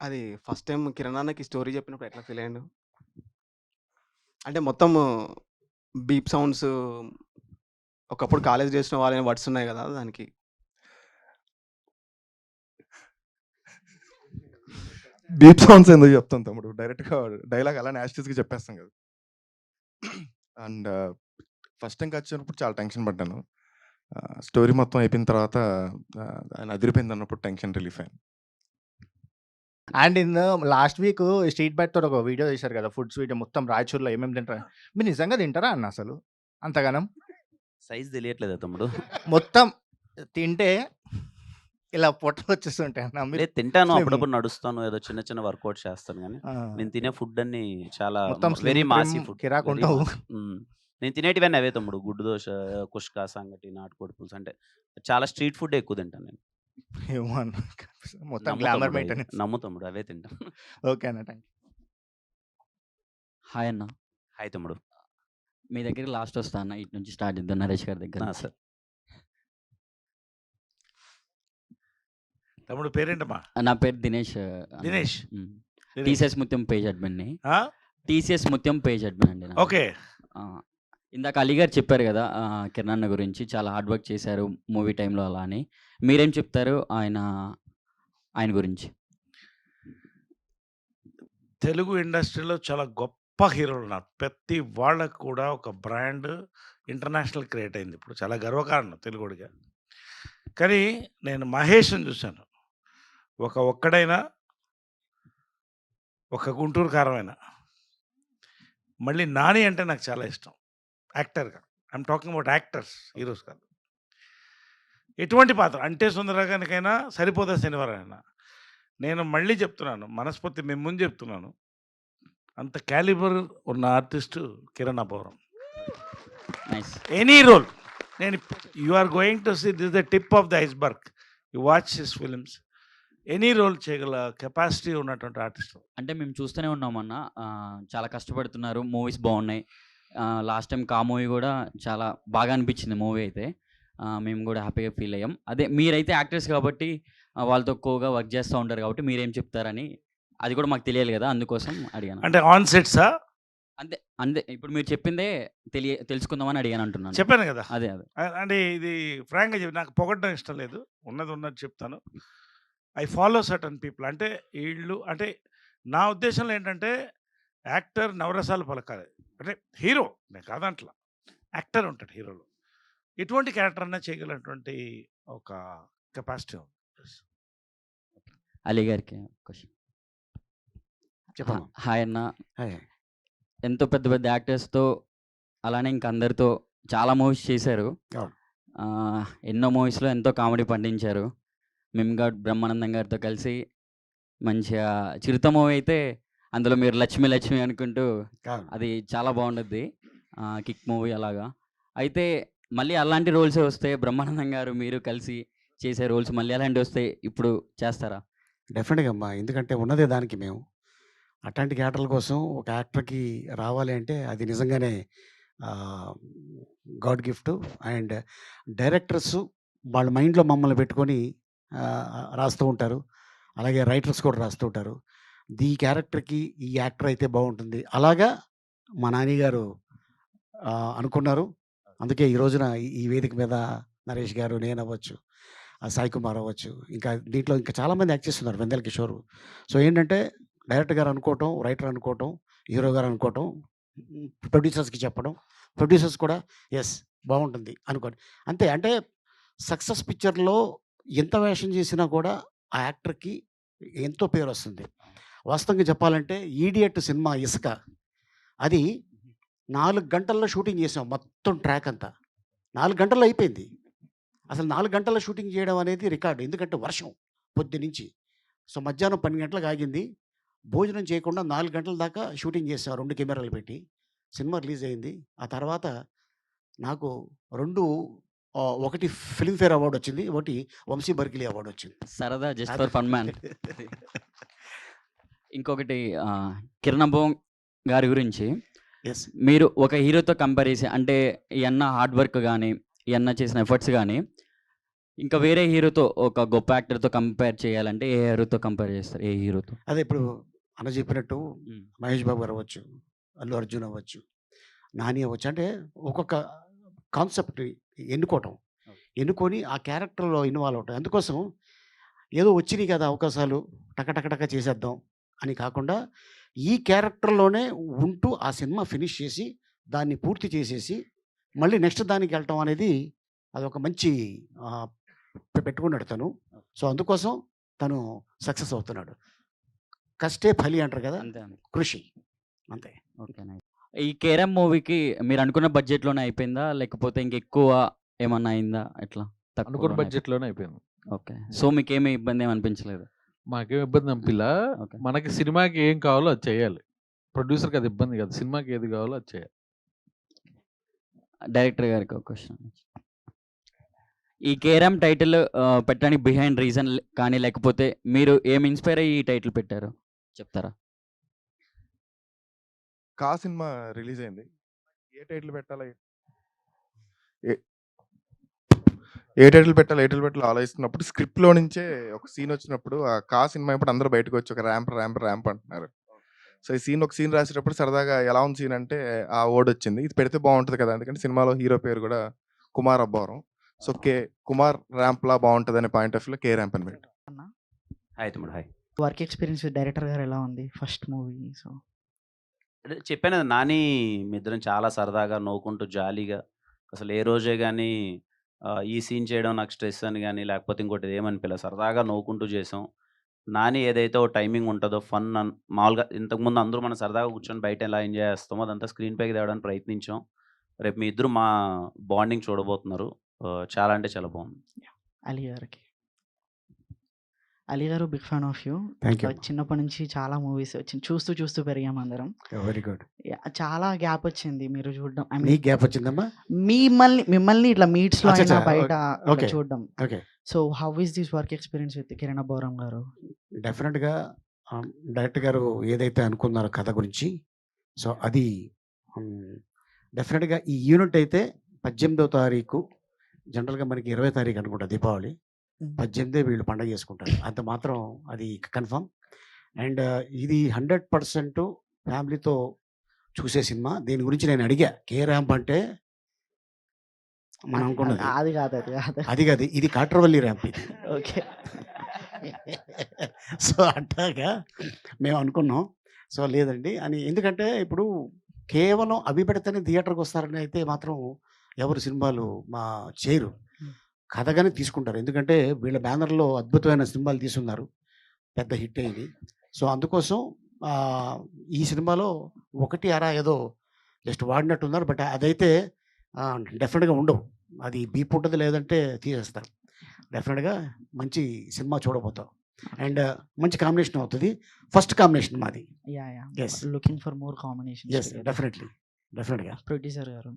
అది first time Kiran అన్నకి story చెప్పినప్పుడు ఎట్లా ఫీల్ అయ్యాడు అంటే మొత్తం బీప్ సౌండ్స్ ఒకప్పుడు కాలేజ్ చేసిన వాళ్ళని వర్డ్స్ ఉన్నాయి కదా దానికి. బీప్ సౌండ్స్ ఎందుకు చెప్తాం తమ్ముడు. డైరెక్ట్‌గా డైలాగ్ అలా యాజ్ చెప్పేస్తాం కదా! అండ్ ఫస్ట్ టైం వచ్చినప్పుడు చాలా టెన్షన్ పడ్డాను. స్టోరీ మొత్తం అయిపోయిన తర్వాత ఆయన అదిరిపోయింది అన్నప్పుడు టెన్షన్ రిలీఫ్ అయింది and in last week street బైట్‌తో ఒక వీడియో చేశారు కదా! ఫుడ్స్ వీడియో మొత్తం రాయచూర్‌లో ఏమేమి తింటారు? మీరు నిజంగా తింటారా అన్న అసలు? అంతగనం? సైజ్ తెలియట్లేదా తమ్ముడు? మొత్తం తింటే ఇలా పొట్టలు వచ్చేస్తుంటాయి అన్న. మీరు లేదు తింటాను. అప్పుడప్పుడు నడుస్తాను. ఏదో చిన్న చిన్న వర్కౌట్స్ చేస్తాను ఆ! నేను తినే ఫుడ్ అన్నీ చాలా మొత్తం వెరీ మాసీ ఫుడ్. హ్మ్. నేను తినేటివన్నీ అవే తమ్ముడు. గుడ్డు దోస, కుష్కా సంగటి, నాటుకోడి పులుసు అంటే చాలా స్ట్రీట్ ఫుడ్డే ఎక్కువ తింటాను నేను. ఏమో అన్న. మొత్తం గ్లామర్ మెయింటెనెన్స్. నమ్ము తమ్ముడు అవే తింటాను. ఓకే అన్న. యూ. హాయ్ అన్న. హాయ్ తమ్ముడు. మీ దగ్గరికి లాస్ట్ వస్తా అన్న. ఇటు నుంచి స్టార్ట్ చేద్దాం నరేష్ గారి దగ్గర. సార్. తమ్ముడు పేరేంటమ్మా? నా పేరు దినేష్. దినేష్. టీసీఎస్ ముత్యం పేజ్ అడ్మిన్‌ని. ఆ? టీసీఎస్ ముత్యం పేజ్ అడ్మిన్ అండి. ఓకే. ఇందాక అలీగారు చెప్పారు కదా కిరణన్న కిరణ్ గురించి చాలా హార్డ్ వర్క్ చేశారు మూవీ టైంలో అలా అని. మీరేం చెప్తారు ఆయన ఆయన గురించి? తెలుగు ఇండస్ట్రీలో చాలా గొప్ప హీరోలు ఉన్నారు. ప్రతి వాళ్ళకు కూడా ఒక బ్రాండ్ ఇంటర్నేషనల్ క్రియేట్ అయింది. ఇప్పుడు చాలా గర్వకారణం తెలుగుడిగా కానీ నేను మహేష్‌ని చూశాను ఒక ఒక్కడైనా ఒక గుంటూరు కారమైనా. మళ్ళీ నాని అంటే నాకు చాలా ఇష్టం. యాక్టర్‌గా. I'm talking about actors. Heroes కాదు. ఎటువంటి పాత్ర అంటే సుందరగానికైనా సరిపోదా శనివారమైనా. నేను మళ్ళీ చెప్తున్నాను. మనస్ఫూర్తి మీ ముందు చెప్తున్నాను. అంత క్యాలిబర్ ఉన్న artist Kiran. Nice. Any role. నేను you are going to see this the tip of the iceberg. You watch his films. Any role చేయగల కెపాసిటీ ఉన్నటువంటి ఆర్టిస్ట్. అంటే మేము చూస్తూనే ఉన్నామన్న. చాలా కష్టపడుతున్నారు. మూవీస్ బాగున్నాయి. లాస్ట్ టైమ్ 'కా' మూవీ గూడా చాలా బాగా అనిపించింది మూవీ అయితే. మేము గూడా హ్యాపీగా ఫీల్ అయ్యాం. అదే మీరైతే యాక్టర్స్ కాబట్టి వాళ్ళతో ఎక్కువగా వర్క్ చేస్తా ఉంటారు కాబట్టి మీరేం చెప్తారని అది కూడా మాకు తెలియాలి గదా! అందుకోసం అడిగాను. అంటే ఆన్ సెట్సా? అంతే. అంతే. ఇప్పుడు మీరు చెప్పిందే తెలియ తెలుసుకుందామని అడిగాను అంటున్నాను. చెప్పాను కదా! అదే అదే. అంటే ఇది ఫ్రాంక్‌గా చెప్పి నాకు పొగడడం ఇష్టం లేదు. ఉన్నది ఉన్నట్టు చెప్తాను. I follow certain people. అంటే ఈళ్ళు అంటే నా ఉద్దేశంలో ఏంటంటే యాక్టర్ నవరసాలు పలకాలి. అంటే హీరో నేను కాదంట్లా. యాక్టర్ ఉంటాడు హీరోలో. ఎటువంటి క్యారెక్టర్ అన్నా చేయగలటువంటి ఒక కెపాసిటీ ఉంది. అలీ గారికి. హ చెప్పమ్మా. హాయ్ అన్న. హాయ్. ఎంతో పెద్ద పెద్ద యాక్టర్స్‌తో అలానే ఇంక అందరితో చాలా మూవీస్ చేశారు. ఎన్నో మూవీస్‌లో ఎంతో కామెడీ పండించారు. మేము గాడ్ బ్రహ్మానందం గారితో కలిసి మంచిగా 'చిరుత' మూవీ అయితే అందులో మీరు 'లక్ష్మి లక్ష్మి' అనుకుంటూ. అది చాలా బావుండుద్ది. ఆహ్, 'కిక్' మూవీ అలాగా. అయితే మళ్ళీ అలాంటి రోల్సే వస్తే బ్రహ్మానందం గారు మీరు కలిసి చేసే రోల్స్ మళ్ళీ అలాంటివి వస్తే ఇప్పుడు చేస్తారా? డెఫినెట్‌గా అమ్మా. ఎందుకంటే ఉన్నదే దానికి మేము. అట్లాంటి క్యారెక్టర్ల కోసం ఒక యాక్టర్‌కి రావాలి అంటే అది నిజంగానే గాడ్ గిఫ్ట్. అండ్ డైరెక్టర్స్ వాళ్ళ మైండ్‌లో మమ్మల్ని పెట్టుకొని రాస్తూ ఉంటారు. అలాగే రైటర్స్ కూడా రాస్తూ ఉంటారు. ఈ క్యారెక్టర్‌కి ఈ యాక్టర్ అయితే బాగుంటుంది అలాగా మా నానిగారు అనుకున్నారు. అందుకే ఈ రోజున ఈ- వేదిక మీద నరేష్ గారు, నేను అవ్వచ్చు సాయి కుమార్ అవ్వచ్చు. ఇంకా దీంట్లో ఇంకా చాలామంది యాక్ట్ చేస్తున్నారు. వెందెల కిషోర్. సో ఏంటంటే డైరెక్టర్ గారు అనుకోవటం, రైటర్ అనుకోవటం, హీరో గారు అనుకోవటం, ప్రొడ్యూసర్స్‌కి చెప్పడం. ప్రొడ్యూసర్స్ కూడా ఎస్ బాగుంటుంది అనుకోండి అంతే అంటే సక్సెస్ పిక్చర్‌లో ఎంత వేషం చేసినా కూడా ఆ యాక్టర్‌కి ఎంతో పేరు వస్తుంది వాస్తవంగా చెప్పాలంటే 'ఈడియట్' సినిమా ఇసుక. అది 4 గంటల్లో షూటింగ్ చేసాం మొత్తం ట్రాక్ అంతా. 4 గంటల్లో అయిపోయింది. అసలు 4 గంటల్లో షూటింగ్ చేయడం అనేది రికార్డ్. ఎందుకంటే వర్షం పొద్దున్నుంచి. సో మధ్యాహ్నం 12 గంటలకు ఆగింది. భోజనం చేయకుండా 4 గంటల దాకా షూటింగ్ చేసాం 2 కెమెరాలు పెట్టి. సినిమా రిలీజ్ అయింది. ఆ తర్వాత నాకు 2 ఆహ్, ఒకటి ఫిల్మ్‌ఫేర్ అవార్డ్ వచ్చింది. ఒకటి వంశీ బర్కిలీ అవార్డ్ వచ్చింది. సరదా జస్ట్ ఫర్ ఫన్ మ్యాన్. ఇంకొకటి ఆహ్, కిరణ్ అబ్బవరం గారి గురించి. మీరు ఒక హీరోతో కంపేర్ చేసి అంటే ఈ అన్న హార్డ్ వర్క్ గాని, ఈ అన్న చేసిన ఎఫర్ట్స్ గాని ఇంకా వేరే హీరోతో ఒక గొప్ప యాక్టర్‌తో కంపేర్ చేయాలంటే ఏ హీరోతో కంపేర్ చేస్తారు? ఏ హీరోతో? అదే ఇప్పుడు అన్న చెప్పినట్టు. మహేష్ బాబు గారు అవ్వచ్చు, అల్లు అర్జున్ అవ్వచ్చు, నాని అవ్వచ్చు. అంటే ఒక్కొక్క కాన్సెప్ట్‌ని ఎన్నుకోవటం. ఎన్నుకొని ఆ క్యారెక్టర్‌లో ఇన్వాల్వ్ అవ్వటం. అందుకోసం ఏదో వచ్చినాయి కదా అవకాశాలు టక టక టక చేసేద్దాం అని కాకుండా ఈ క్యారెక్టర్‌లోనే ఉంటూ ఆ సినిమా ఫినిష్ చేసి దాన్ని పూర్తి చేసేసి మళ్ళీ నెక్స్ట్ దానికి వెళ్ళటం అనేది అదొక మంచి ఆహ్, పె పెట్టుకున్నాడు తను. సో అందుకోసం తను సక్సెస్ అవుతున్నాడు. కష్టే ఫలి అంటారు కదా! అంతే. కృషి. అంతే. ఓకే. ఈ 'కేరమ్' మూవీకి మీరు అనుకున్న బడ్జెట్‌లోనే అయిపోయిందా? లేకపోతే ఇంకెక్కువ ఏమన్నా అయిందా? ఎట్లా? అనుకున్న? బడ్జెట్‌లోనే అయిపోయింది. ఓకే. సో మీకేమి ఇబ్బంది ఏమి అనిపించలేదు? మాకేం ఇబ్బంది అనిపియలా. ఓకే. మనకి సినిమాకి ఏం కావాలో అది చేయాలి. ప్రొడ్యూసర్‌కి అది ఇబ్బంది కాదు. సినిమాకి ఏది కావాలో అది చేయాలి. డైరెక్టర్ గారికి ఒక క్వెషన్. ఈ 'కేరమ్' టైటిల్ పెట్టడానికి బిహైండ్ రీజన్ కానీ లేకపోతే మీరు ఏమి ఇన్‌స్పైర్ అయ్యి ఈ టైటిల్ పెట్టారో చెప్తారా? 'కా' సినిమా రిలీజ్ అయింది. ఏ టైటిల్ పెట్టాలా? ఏ టైటిల్ పెట్టాలి? ఏ టైటిల్ పెట్టాలో ఆలోచిస్తున్నప్పుడు స్క్రిప్ట్‌లో నుంచే ఒక సీన్ వచ్చినప్పుడు ఆ 'కా' సినిమా ఇప్పుడు అందరూ బయటకు వచ్చి ఒక ర్యాంప్, ర్యాంప్, ర్యాంప్ అంటున్నారు. సో, ఈ సీన్ ఒక సీన్ రాసేటప్పుడు సరదాగా ఎలా ఉంది సీన్ అంటే ఆ వర్డ్ వచ్చింది. ఇది పెడితే బాగుంటది కదా! ఎందుకంటే సినిమాలో హీరో పేరు కూడా కుమార్ అబ్బవరం. సో, కే కుమార్ ర్యాంప్‌లా బాగుంటదనే పాయింట్ ఆఫ్ వ్యూలో 'కే ర్యాంప్' అని పెట్టాం. అన్న హాయ్ తమ్ముడు. Hi. Work experience with director గారు ఎలా ఉంది? ఫస్ట్ మూవీ సో అదే చెప్పాను కదా! నాని మేమిద్దరం చాలా సరదాగా నవ్వుకుంటూ జాలీగా అసలు ఏ రోజే గాని ఆహ్, ఈ సీన్ చేయడం నాకు స్ట్రెస్ అని కానీ లేకపోతే ఇంకోటి ఏమనిపించలేదు సరదాగా నవ్వుకుంటూ చేసాం. నాని ఏదైతే ఓ టైమింగ్ ఉంటుందో ఫన్ అన్ మామూలుగా ఇంతకుముందు అందరూ మనం సరదాగా కూర్చొని బయట ఎలా ఎంజాయ్ చేస్తామో అదంతా స్క్రీన్ పైకి తేవడానికి ప్రయత్నించాం. రేపు మీ ఇద్దరు మా బాండింగ్ చూడబోతున్నారు. చాలా అంటే చాలా బాగుంది. అలీ గారికి. అలీ గారు బిగ్ ఫ్యాన్ ఆఫ్ యూ. చిన్నప్పటి నుంచి చాలా మూవీస్ వచ్చి చూస్తూ చూస్తూ పెరిగాం అందరం. Very good. చాలా గ్యాప్ వచ్చింది మీరు చూడడం. ఐ మీన్ గ్యాప్ వచ్చిందమ్మా? మిమ్మల్ని మిమ్మల్ని ఇట్లా అయినా అచ్చచ్చా! బయట. చూడడం. So how is this work experience with Kiran Abbavaram గారు? డెఫినిట్‌గా ఆహ్, డైరెక్టర్ గారు ఏదైతే అనుకున్నారో కథ గురించి సో, అది డెఫినిట్‌గా ఈ యూనిట్ అయితే 18వ తారీఖు జనరల్‌గా మనకి 20 తారీఖు అనుకుంటా దీపావళి. 18 వీళ్ళు పండగ చేసుకుంటారు. అంత మాత్రం అది కన్ఫర్మ్. అండ్ ఇది 100% ఫ్యామిలీతో చూసే సినిమా. దీని గురించి నేను అడిగా. 'కే ర్యాంప్' అంటే మనం అనుకున్నది. అది కాదు అది కాదు. అది కాదు. ఇది కాట్రవల్లి ర్యాంప్ ఇది. ఓకే. సో, అట్టాగా మేము అనుకున్నాం. సో, లేదండి అని ఎందుకంటే ఇప్పుడు కేవలం అవి పెడితేనే థియేటర్‌కి వస్తారని అయితే మాత్రం ఎవరు సినిమాలు మా చేయరు. కథగానే తీసుకుంటారు. ఎందుకంటే వీళ్ళ బ్యానర్‌లో అద్భుతమైన సినిమాలు తీసున్నారు. పెద్ద హిట్ అయింది. సో, అందుకోసం ఈ సినిమాలో ఒకటి అరా ఏదో జస్ట్ వాడినట్టున్నారు. బట్ అదైతే డెఫినిట్‌గా ఉండవు. అది బీప్ ఉంటది లేదంటే తీసేస్తారు. డెఫినిట్‌గా మంచి సినిమా చూడబోతాం. అండ్ మంచి కాంబినేషన్ అవుతది. ఫస్ట్ కాంబినేషన్ మాది. Yes. Looking for more combinations yes. Together. Definitely. డెఫినెట్‌గా. ప్రొడ్యూసర్ గారు.